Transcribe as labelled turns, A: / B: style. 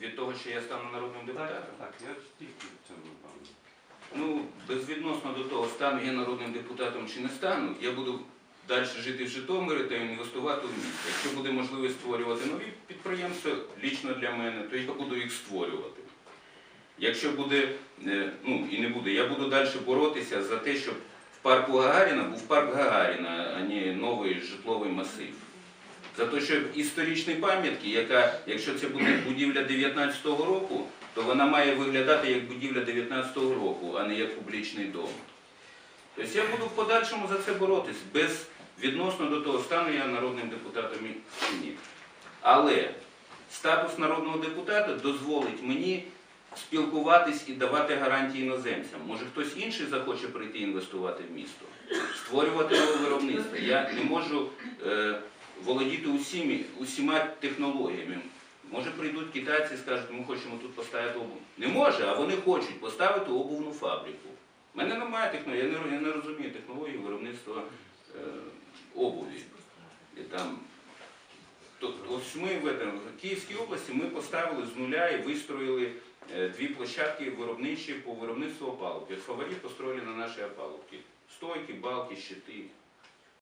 A: від того, що я стану народним депутатом?
B: так, я тільки в цьому певно.
A: Ну, безвідносно до того, стану я народним депутатом чи не стану, я буду далі жити в Житомирі та інвестувати в місто. Якщо буде можливість створювати нові підприємства лічно для мене, то я буду їх створювати. Якщо буде, е, ну і не буде, я буду далі боротися за те, щоб в парку Гагаріна був парк Гагаріна, а не новий житловий масив. За те, що історичні пам'ятки, якщо це буде будівля 19-го року, то вона має виглядати як будівля 19-го року, а не як публічний дом. Тобто я буду в подальшому за це боротись, без відносно до того, стану я народним депутатом чи ні. Але статус народного депутата дозволить мені спілкуватись і давати гарантії іноземцям. Може хтось інший захоче прийти інвестувати в місто, створювати нове виробництво. Я не можу е, володіти усіми, усіма технологіями. Може прийдуть китайці і скажуть, ми хочемо тут поставити обув. Не може, а вони хочуть поставити обувну фабрику. У мене немає технології, я не, я не розумію технології виробництва е, обуві. І там, то, ось ми в, этом, в Київській області ми поставили з нуля і вистроїли е, дві площадки виробничі по виробництву опалубки. Фаворит построили на наші опалубки. Стойки, балки, щити.